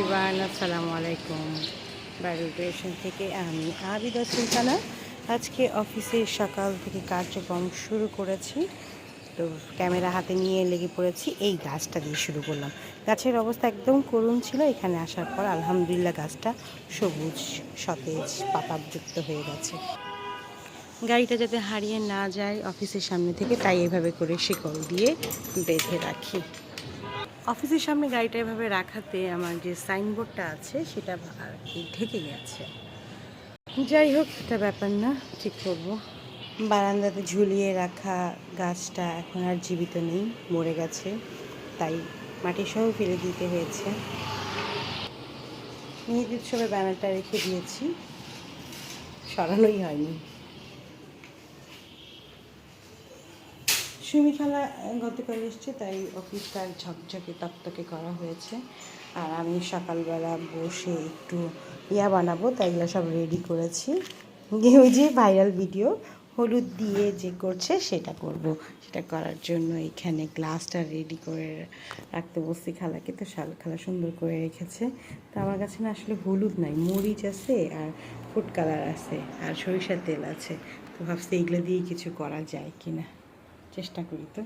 Everyone, আসসালামু আলাইকুম। বাইরুল creation থেকে আমি আবিদা সুলতানা। আজকে অফিসে সকাল থেকে কার্যক্রম শুরু করেছি। তো ক্যামেরা হাতে নিয়ে লেগে পড়েছি, এই গাছটা দিয়ে শুরু করলাম। গাছের অবস্থা একদম করুণ ছিল, এখানে আসার পর আলহামদুলিল্লাহ গাছটা সবুজ, সতেজ, পাতাযুক্ত হয়ে গেছে। গাড়িটা যাতে হারিয়ে না যায় অফিসের সামনে থেকে, তাই এভাবে করে শিকল দিয়ে বেঁধে রাখি। অফিসের সামনে গাড়িটা এভাবে রাখাতে আমার যে সাইনবোর্ডটা আছে, সেটা আর কি ঢেকে গেছে। যাই হোক এটা ব্যাপার না ঠিক করব? বারান্দাতে ঝুলিয়ে রাখা গাছটা এখন আর জীবিত নেই, মরে গেছে। তাই মাটি সহ ফেলে দিতে হয়েছে। মেহেদি উৎসবের ব্যানারটা রেখে দিয়েছি, সরানোই হয়নি। সুমি খালা গতকাল এসছে, তাই অফিসটা ঝকঝকে তকতকে করা হয়েছে। আর আমি সকালবেলা বসে একটু ইয়া বানাবো, তাই এগুলো সব রেডি করেছি। ওই যে ভাইরাল ভিডিও হলুদ দিয়ে যে করছে সেটা করব। সেটা করার জন্য এখানে গ্লাসটা রেডি করে রাখতে বসছি খালাকে, তো শাল খালা সুন্দর করে রেখেছে। তো আমার কাছে না আসলে হলুদ নাই, মরিচ আছে আর ফুড কালার আছে আর সরিষার তেল আছে। তো ভাবছি এগুলো দিয়ে কিছু করা যায় কিনা। চেষ্টা করি তো।